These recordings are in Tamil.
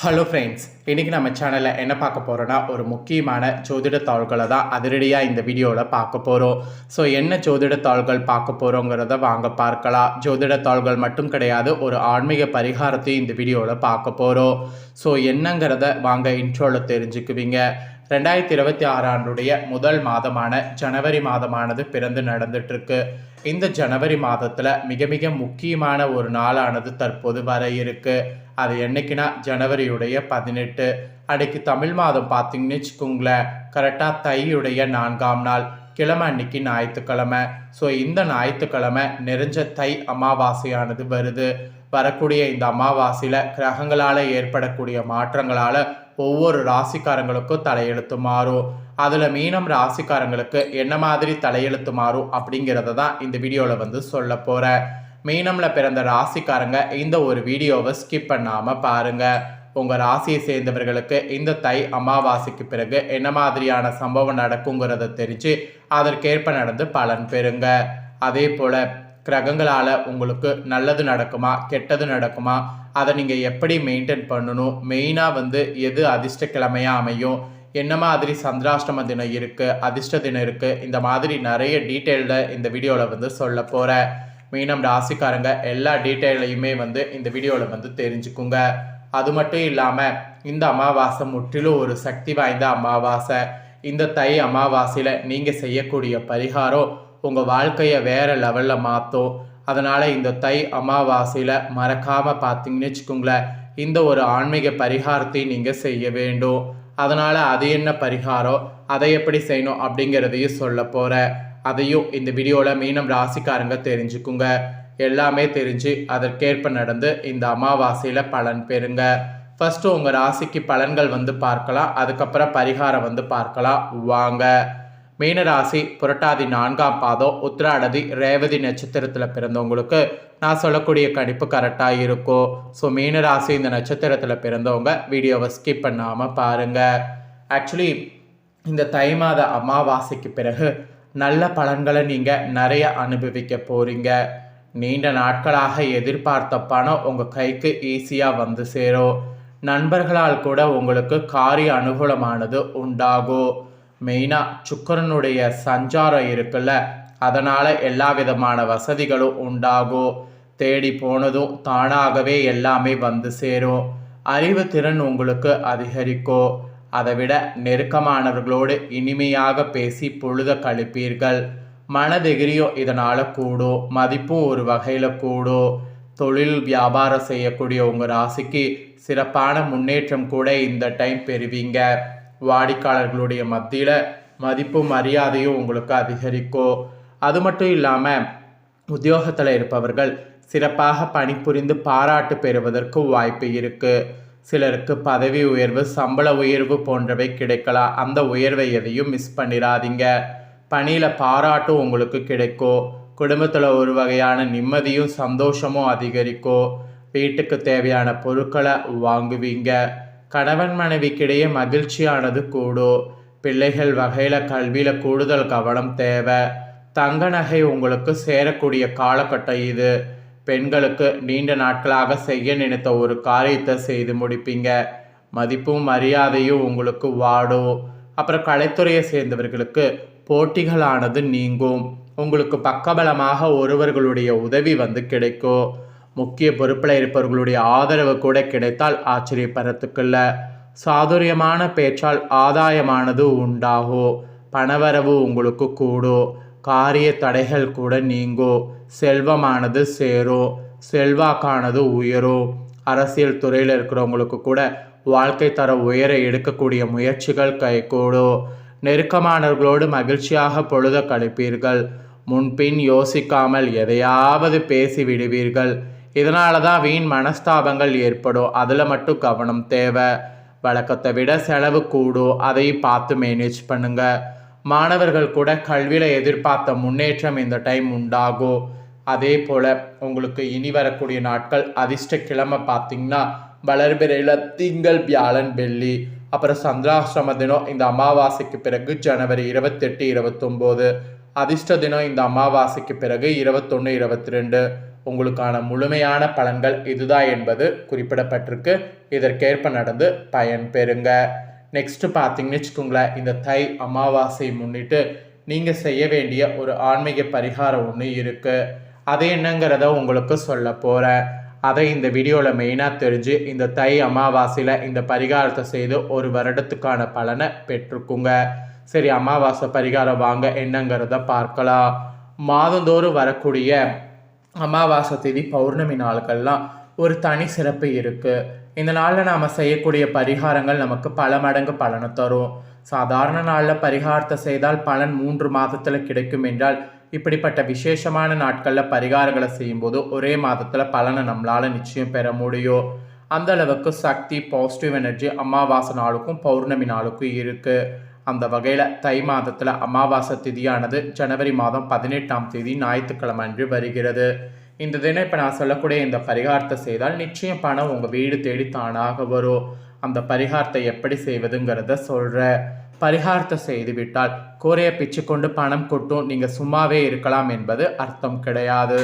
ஹலோ ஃப்ரெண்ட்ஸ் இன்றைக்கி நம்ம சேனலில் என்ன பார்க்க போகிறோன்னா ஒரு முக்கியமான ஜோதிட தாள்களை தான் அதிரடியாக இந்த வீடியோவில் பார்க்க போகிறோம் ஸோ என்ன ஜோதிட தாள்கள் பார்க்க போகிறோங்கிறத வாங்க பார்க்கலாம். ஜோதிட தாள்கள் மட்டும் கிடையாது ஒரு ஆன்மீக பரிகாரத்தையும் இந்த வீடியோவில் பார்க்க போகிறோம் ஸோ என்னங்கிறத வாங்க இன்ட்ரோவில் தெரிஞ்சுக்குவீங்க. ரெண்டாயிரத்தி இருபத்தி ஆறாண்டுடைய முதல் மாதமான ஜனவரி மாதமானது பிறந்து நடந்துட்டுருக்கு. இந்த ஜனவரி மாதத்தில் மிக மிக முக்கியமான ஒரு நாளானது தற்போது வர இருக்குது அது என்னைக்குன்னா ஜனவரியுடைய பதினெட்டு. அன்னைக்கு தமிழ் மாதம் பார்த்தீங்கன்னு வச்சுக்கோங்களேன். கரெக்டாக தையுடைய நான்காம் நாள் கிழமை அன்னைக்கு ஞாயிற்றுக்கிழமை. ஸோ இந்த ஞாயிற்றுக்கிழமை நிறைஞ்ச தை அமாவாசையானது வருது. வரக்கூடிய இந்த அமாவாசையில் கிரகங்களால் ஏற்படக்கூடிய மாற்றங்களால் ஒவ்வொரு ராசிக்காரங்களுக்கும் தலையெழுத்து மாறும். அதில் மீனம் ராசிக்காரங்களுக்கு என்ன மாதிரி தலையெழுத்து மாறும் அப்படிங்கிறத தான் இந்த வீடியோவில் வந்து சொல்ல போகிறேன் மீனமில் பிறந்த ராசிக்காரங்க இந்த ஒரு வீடியோவை ஸ்கிப் பண்ணாமல் பாருங்கள் உங்கள் ராசியை சேர்ந்தவர்களுக்கு இந்த தை அமாவாசைக்கு பிறகு என்ன மாதிரியான சம்பவம் நடக்குங்கிறத தெரிஞ்சு அதற்கேற்ப நடந்து பலன் பெறுங்க. அதே போல் கிரகங்களால் உங்களுக்கு நல்லது நடக்குமா கெட்டது நடக்குமா அதை நீங்கள் எப்படி மெயின்டைன் பண்ணணும் மெயினாக வந்து எது அதிர்ஷ்ட கிழமையாக அமையும் என்ன மாதிரி சந்திராஷ்டம தினம் இருக்குது அதிர்ஷ்ட தினம் இருக்குது இந்த மாதிரி நிறைய டீட்டெயிலில் இந்த வீடியோவில் வந்து சொல்ல போகிறேன் மீனம் ராசிக்காரங்க எல்லா டீட்டெயிலையுமே வந்து இந்த வீடியோவில் வந்து தெரிஞ்சுக்குங்க. அது மட்டும் இல்லாமல் இந்த அமாவாசை முற்றிலும் ஒரு சக்தி வாய்ந்த அமாவாசை. இந்த தை அமாவாசையில் நீங்கள் செய்யக்கூடிய பரிகாரம் உங்கள் வாழ்க்கையை வேறு லெவலில் மாற்றும் அதனால் இந்த தை அமாவாசையில் மறக்காமல் பார்த்தீங்கன்னு வச்சுக்கோங்களேன் இந்த ஒரு ஆன்மீக பரிகாரத்தை நீங்கள் செய்ய வேண்டும். அதனால் அது என்ன பரிகாரம் அதை எப்படி செய்யணும் அப்படிங்கிறதையும் சொல்ல போகிறேன் அதையும் இந்த வீடியோவில் மீனம் ராசிக்காரங்க தெரிஞ்சுக்குங்க. எல்லாமே தெரிஞ்சு அதற்கேற்ப நடந்து இந்த அமாவாசையில் பலன் பெறுங்க. ஃபஸ்ட்டு உங்கள் ராசிக்கு பலன்கள் வந்து பார்க்கலாம். அதுக்கப்புறம் பரிகாரம் வந்து பார்க்கலாம். வாங்க. மீனராசி புரட்டாதி நான்காம் பாதம் உத்திராடதி ரேவதி நட்சத்திரத்தில் பிறந்தவங்களுக்கு நான் சொல்லக்கூடிய கணிப்பு கரெக்டாக இருக்கும். ஸோ மீனராசி இந்த நட்சத்திரத்தில் பிறந்தவங்க வீடியோவை ஸ்கிப் பண்ணாமல் பாருங்கள் ஆக்சுவலி இந்த தை மாத அமாவாசைக்கு பிறகு நல்ல பலன்களை நீங்கள் நிறைய அனுபவிக்க போகிறீங்க நீண்ட நாட்களாக எதிர்பார்த்த பணம் உங்கள் கைக்கு ஈஸியாக வந்து சேரும். நண்பர்களால் கூட உங்களுக்கு காரிய அனுகூலமானது உண்டாகும். மெயினாக சுக்கரனுடைய சஞ்சாரம் இருக்குல்ல அதனால் எல்லா விதமான வசதிகளும் உண்டாகும். தேடி போனதும் தானாகவே எல்லாமே வந்து சேரும். அறிவு திறன் உங்களுக்கு அதிகரிக்கும். அதைவிட நெருக்கமானவர்களோடு இனிமையாக பேசி பொழுத கழிப்பீர்கள். மனதெகிரியும் இதனால் கூடும் மதிப்பும் ஒரு வகையில் கூடும் தொழில் வியாபாரம் செய்யக்கூடிய உங்கள் ராசிக்கு சிறப்பான முன்னேற்றம் கூட இந்த டைம் பெறுவீங்க. வாடிக்கையாளர்களுடைய மத்தியில் மதிப்பும் மரியாதையும் உங்களுக்கு அதிகரிக்கும் அது மட்டும் இல்லாமல் உத்தியோகத்தில் இருப்பவர்கள் சிறப்பாக பணிபுரிந்து பாராட்டு பெறுவதற்கு வாய்ப்பு இருக்குது சிலருக்கு பதவி உயர்வு சம்பள உயர்வு போன்றவை கிடைக்கலாம் அந்த உயர்வை எதையும் மிஸ் பண்ணிடாதீங்க பணியில் பாராட்டும் உங்களுக்கு கிடைக்கும் குடும்பத்தில் ஒரு வகையான நிம்மதியும் சந்தோஷமும் அதிகரிக்கும் வீட்டுக்கு தேவையான பொருட்களை வாங்குவீங்க. கணவன் மனைவிக்கிடையே மகிழ்ச்சியானது கூடும் பிள்ளைகள் வகையில் கல்வியில் கூடுதல் கவனம் தேவை. தங்க நகை உங்களுக்கு சேரக்கூடிய காலகட்டம் இது. பெண்களுக்கு நீண்ட நாட்களாக செய்ய நினைத்த ஒரு காரியத்தை செய்து முடிப்பீங்க. மதிப்பும் மரியாதையும் உங்களுக்கு வாடும் அப்புறம் கலைத்துறையை சேர்ந்தவர்களுக்கு போட்டிகளானது நீங்கும். உங்களுக்கு பக்கபலமாக ஒருவர்களுடைய உதவி வந்து கிடைக்கும் முக்கிய பொறுப்பில் இருப்பவர்களுடைய ஆதரவு கூட கிடைத்தால் ஆச்சரியப்படுறதுக்குள்ள. சாதுரியமான பேச்சால் ஆதாயமானது உண்டாகும் பணவரவு உங்களுக்கு கூடும் காரிய தடைகள் கூட நீங்கோ. செல்வமானது சேரும் செல்வாக்கானது உயரும் அரசியல் துறையில் இருக்கிறவங்களுக்கு கூட வாழ்க்கை தர உயர எடுக்கக்கூடிய முயற்சிகள் கைகூடும் நெருக்கமானவர்களோடு மகிழ்ச்சியாக பொழுத கழிப்பீர்கள். முன்பின் யோசிக்காமல் எதையாவது பேசி விடுவீர்கள். இதனால தான் வீண் மனஸ்தாபங்கள் ஏற்படும் அதில் மட்டும் கவனம் தேவை. வழக்கத்தை விட செலவு கூடும் அதையும் பார்த்து மேனேஜ் பண்ணுங்கள் மாணவர்கள் கூட கல்வியில் எதிர்பார்த்த முன்னேற்றம் இந்த டைம் உண்டாகும் அதே போல் உங்களுக்கு இனி வரக்கூடிய நாட்கள் அதிர்ஷ்ட கிழமை பார்த்தீங்கன்னா வளர்பிறையில் திங்கள் வியாழன் வெள்ளி. அப்புறம் சந்திராசிரம தினம் இந்த அமாவாசைக்கு பிறகு ஜனவரி இருபத்தெட்டு இருபத்தொம்போது. அதிர்ஷ்ட தினம் இந்த அமாவாசைக்கு பிறகு இருபத்தொன்று இருபத்தி ரெண்டு உங்களுக்கான முழுமையான பலன்கள் இதுதான் என்பது குறிப்பிடப்பட்டிருக்கு. இதற்கேற்ப நடந்து பயன் பெறுங்க. நெக்ஸ்ட்டு பார்த்தீங்கன்னு வச்சுக்கோங்களேன் இந்த தை அமாவாசை முன்னிட்டு நீங்கள் செய்ய வேண்டிய ஒரு ஆன்மீக பரிகாரம் ஒன்று இருக்குது அது என்னங்கிறத உங்களுக்கு சொல்ல போகிறேன் அதை இந்த வீடியோவில் மெயினாக தெரிஞ்சு இந்த தை அமாவாசையில் இந்த பரிகாரத்தை செய்து ஒரு வருடத்துக்கான பலனை பெற்றுக்குங்க. சரி அமாவாசை பரிகாரம் வாங்க என்னங்கிறத பார்க்கலாம். மாதந்தோறும் வரக்கூடிய அமாவாசை தேதி பௌர்ணமி நாள்கள்லாம் ஒரு தனி சிறப்பு இருக்குது இந்த நாளில் நாம் செய்யக்கூடிய பரிகாரங்கள் நமக்கு பல மடங்கு பலனை தரும். சாதாரண நாளில் பரிகாரத்தை செய்தால் பலன் மூன்று மாதத்தில் கிடைக்கும் என்றால் இப்படிப்பட்ட விசேஷமான நாட்களில் பரிகாரங்களை செய்யும்போது ஒரே மாதத்தில் பலனை நம்மளால் நிச்சயம் பெற முடியும். அந்த அளவுக்கு சக்தி பாசிட்டிவ் எனர்ஜி அமாவாசை நாளுக்கும் பௌர்ணமி நாளுக்கும் இருக்குது அந்த வகையில் தை மாதத்தில் அமாவாசை திதியானது ஜனவரி மாதம் பதினெட்டாம் தேதி ஞாயிற்றுக்கிழமை அன்று வருகிறது. இந்த தினம் இப்போ நான் சொல்லக்கூடிய இந்த பரிகாரத்தை செய்தால் நிச்சயம் பணம் உங்கள் வீடு தேடி தானாக வரும். அந்த பரிகாரத்தை எப்படி செய்வதுங்கிறத சொல்கிறேன் பரிகாரத்தை செய்துவிட்டால் கோரையை பிச்சு கொண்டு பணம் கொட்டும். நீங்கள் சும்மாவே இருக்கலாம் என்பது அர்த்தம் கிடையாது.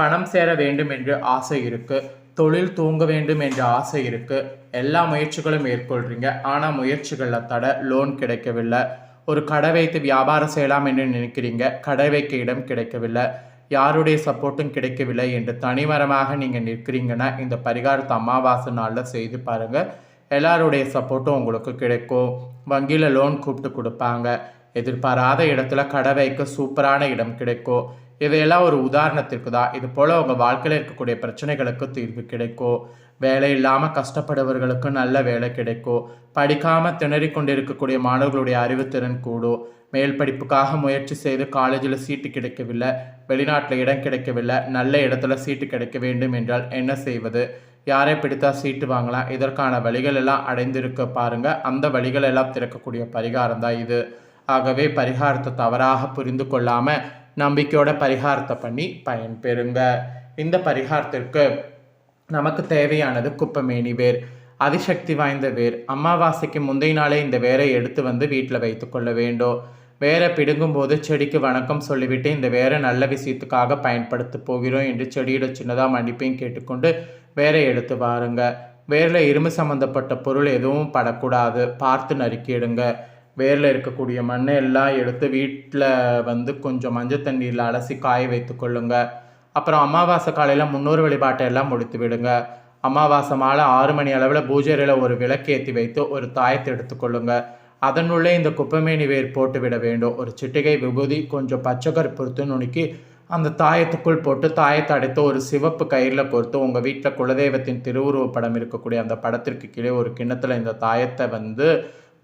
பணம் சேர வேண்டும் என்று ஆசை இருக்குது தொழில் தூங்க வேண்டும் என்ற ஆசை இருக்குது எல்லா முயற்சிகளும் மேற்கொள்கிறீங்க ஆனால் முயற்சிகளில் தட லோன் கிடைக்கவில்லை. ஒரு கடை வைத்து வியாபாரம் செய்யலாம் என்று நினைக்கிறீங்க. கடை வைக்க இடம் கிடைக்கவில்லை. யாருடைய சப்போர்ட்டும் கிடைக்கவில்லை என்று தனிமரமாக நீங்கள் நிற்கிறீங்கன்னா இந்த பரிகாரத்தை அமாவாசை நாளில் செய்து பாருங்கள் எல்லாருடைய சப்போர்ட்டும் உங்களுக்கு கிடைக்கும். வங்கியில் லோன் கூப்பிட்டு கொடுப்பாங்க. எதிர்பாராத இடத்துல கடை வைக்க சூப்பரான இடம் கிடைக்கும். இதையெல்லாம் ஒரு உதாரணத்திற்கு தான் இது போல் உங்கள் வாழ்க்கையில் இருக்கக்கூடிய பிரச்சனைகளுக்கு தீர்வு கிடைக்கும் வேலை இல்லாமல் கஷ்டப்படுபவர்களுக்கு நல்ல வேலை கிடைக்கும் படிக்காமல் திணறி கொண்டிருக்கக்கூடிய மாணவர்களுடைய அறிவுத்திறன் கூடும் மேல் படிப்புக்காக முயற்சி செய்து காலேஜில் சீட்டு கிடைக்கவில்லை வெளிநாட்டில் இடம் கிடைக்கவில்லை நல்ல இடத்துல சீட்டு கிடைக்க வேண்டும் என்றால் என்ன செய்வது? யாரை பிடித்தா சீட்டு வாங்கலாம். இதற்கான வழிகள் எல்லாம் அடைந்திருக்க பாருங்கள் அந்த வழிகள் எல்லாம் திறக்கக்கூடிய பரிகாரம் தான் இது. ஆகவே பரிகாரத்தை தவறாக புரிந்து கொள்ளாமல் நம்பிக்கையோட பரிகாரத்தை பண்ணி பயன்பெறுங்க. இந்த பரிகாரத்திற்கு நமக்கு தேவையானது குப்பமேனி வேர் அதிசக்தி வாய்ந்த வேர் அமாவாசைக்கு முந்தைய நாளே இந்த வேரை எடுத்து வந்து வீட்டில் வைத்து கொள்ள வேண்டும். வேரை பிடுங்கும்போது செடிக்கு வணக்கம் சொல்லிவிட்டு இந்த வேரை நல்ல விஷயத்துக்காக பயன்படுத்த போகிறோம் என்று செடியோட சின்னதாக மன்னிப்பையும் கேட்டுக்கொண்டு வேரை எடுத்து வாருங்க. வேரில் இரும்பு சம்மந்தப்பட்ட பொருள் எதுவும் படக்கூடாது. பார்த்து நறுக்கிடுங்க வேரில் இருக்கக்கூடிய மண்ணை எல்லாம் எடுத்து வீட்டில் வந்து கொஞ்சம் மஞ்சள் தண்ணியில் அலசி காய வைத்து கொள்ளுங்க. அப்புறம் அமாவாசை காலையில் முன்னூறு வழிபாட்டை எல்லாம் முடித்து விடுங்க. அமாவாசை மாலை ஆறு மணி அளவில் பூஜையில் ஒரு விளக்கேற்றி வைத்து ஒரு தாயத்தை எடுத்துக்கொள்ளுங்க அதனுள்ளே இந்த குப்பமேனி வேர் போட்டு விட வேண்டும். ஒரு சிட்டிகை விபூதி கொஞ்சம் பச்சை கருப்புறுத்து நுணுக்கி அந்த தாயத்துக்குள் போட்டு தாயத்தை அடைத்து ஒரு சிவப்பு கயிறில் பொறுத்து உங்கள் வீட்டில் குலதெய்வத்தின் திருவுருவ படம் இருக்கக்கூடிய அந்த படத்திற்கு கீழே ஒரு கிண்ணத்தில் இந்த தாயத்தை வந்து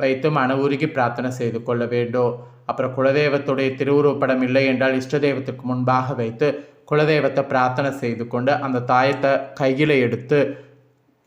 வைத்து மன உருகி பிரார்த்தனை செய்து கொள்ள வேண்டும் அப்புறம் குலதெய்வத்துடைய திருவுருவப்படம் இல்லை என்றால் இஷ்ட தெய்வத்துக்கு முன்பாக வைத்து குலதெய்வத்தை பிரார்த்தனை செய்து கொண்டு அந்த தாயத்தை கையில் எடுத்து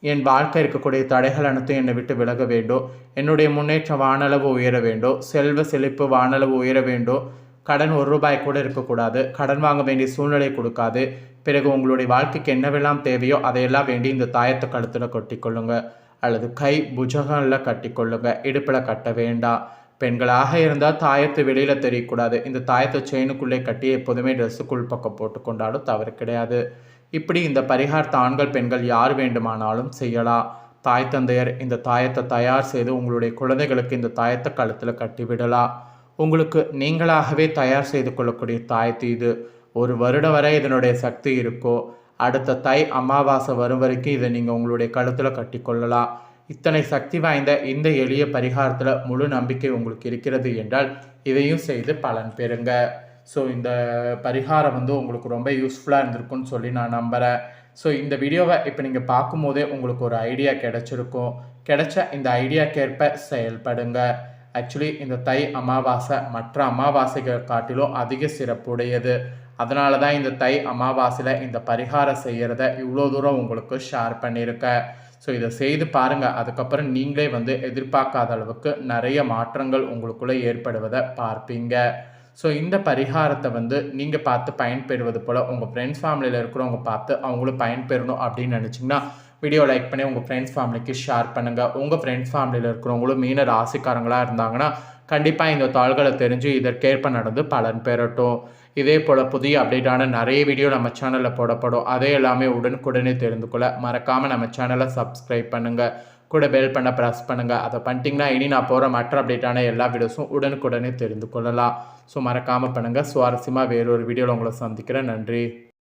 என் வாழ்க்கை இருக்கக்கூடிய தடைகள் அனைத்தும் என்னை விட்டு விலக வேண்டும் என்னுடைய முன்னேற்றம் வானளவு உயர வேண்டும் செல்வ செழிப்பு வானளவு உயர வேண்டும் கடன் ஒரு ரூபாய் கூட இருக்கக்கூடாது. கடன் வாங்க வேண்டிய சூழ்நிலை கொடுக்காது. பிறகு உங்களுடைய வாழ்க்கைக்கு என்னவெல்லாம் தேவையோ அதையெல்லாம் வேண்டி இந்த தாயத்தை கழுத்தில் கொட்டிக்கொள்ளுங்கள் அல்லது கை புஜகங்களில் கட்டிக்கொள்ளுங்க. இடுப்பில் கட்ட வேண்டாம் பெண்களாக இருந்தால் தாயத்தை வெளியில் தெரியக்கூடாது. இந்த தாயத்தை செயினுக்குள்ளே கட்டி எப்போதுமே ட்ரெஸ்ஸுக்குள் பக்கம் போட்டு கொண்டாலும் தவறு கிடையாது. இப்படி இந்த பரிகாரத்தை ஆண்கள் பெண்கள் யார் வேண்டுமானாலும் செய்யலாம். தாய் தந்தையர் இந்த தாயத்தை தயார் செய்து உங்களுடைய குழந்தைகளுக்கு இந்த தாயத்தை கழுத்தில் கட்டிவிடலாம் உங்களுக்கு நீங்களாகவே தயார் செய்து கொள்ளக்கூடிய தாயத்து இது. ஒரு வருடம் வரை இதனுடைய சக்தி இருக்கோ அடுத்த தை அமாவாசை வரும் வரைக்கும் இதை நீங்கள் உங்களுடைய கழுத்தில் கட்டி கொள்ளலாம் இத்தனை சக்தி வாய்ந்த இந்த எளிய பரிகாரத்தில் முழு நம்பிக்கை உங்களுக்கு இருக்கிறது என்றால் இதையும் செய்து பலன் பெறுங்க. ஸோ இந்த பரிகாரம் வந்து உங்களுக்கு ரொம்ப யூஸ்ஃபுல்லாக இருந்திருக்கும்னு சொல்லி நான் நம்புகிறேன் ஸோ இந்த வீடியோவை இப்போ நீங்கள் பார்க்கும்போதே உங்களுக்கு ஒரு ஐடியா கிடைச்சிருக்கும். கிடைச்ச இந்த ஐடியாக்கேற்ப செயல்படுங்க. ஆக்சுவலி இந்த தை அமாவாசை மற்ற அமாவாசைகள் காட்டிலும் அதிக சிறப்புடையது. அதனால தான் இந்த தை அமாவாசையில் இந்த பரிகாரம் செய்கிறத இவ்வளோ தூரம் உங்களுக்கு ஷேர் பண்ணியிருக்கேன் ஸோ இதை செய்து பாருங்கள் அதுக்கப்புறம் நீங்களே வந்து எதிர்பார்க்காத அளவுக்கு நிறைய மாற்றங்கள் உங்களுக்குள்ளே ஏற்படுவதை பார்ப்பீங்க. ஸோ இந்த பரிகாரத்தை வந்து நீங்கள் பார்த்து பயன்பெறுவது போல் உங்கள் ஃப்ரெண்ட்ஸ் ஃபேமிலியில் இருக்கிறவங்க பார்த்து அவங்களும் பயன்பெறணும் அப்படின்னு நினச்சிங்கன்னா வீடியோ லைக் பண்ணி உங்கள் ஃப்ரெண்ட்ஸ் ஃபேமிலிக்கு ஷேர் பண்ணுங்கள் உங்கள் ஃப்ரெண்ட்ஸ் ஃபேமிலியில் இருக்கிறவங்களும் மீன ராசிக்காரங்களாக இருந்தாங்கன்னா கண்டிப்பாக இந்த தாள்களை தெரிஞ்சு இதற்கேற்ப நடந்து பலன் பெறட்டும். இதே போல் புதிய அப்டேட்டான நிறைய வீடியோ நம்ம சேனலில் போடப்படும். அதே எல்லாமே உடனுக்குடனே தெரிந்து கொள்ள மறக்காமல் நம்ம சேனலை சப்ஸ்கிரைப் பண்ணுங்கள் கூட பெல் பண்ண ப்ரெஸ் பண்ணுங்கள் அதை பண்ணிட்டீங்கன்னா இனி நான் போகிற மற்ற அப்டேட்டான எல்லா வீடியோஸும் உடனுக்குடனே தெரிந்து கொள்ளலாம். ஸோ மறக்காமல் பண்ணுங்கள் சுவாரஸ்யமாக வேறொரு வீடியோவில் உங்களை சந்திக்கிறேன். நன்றி.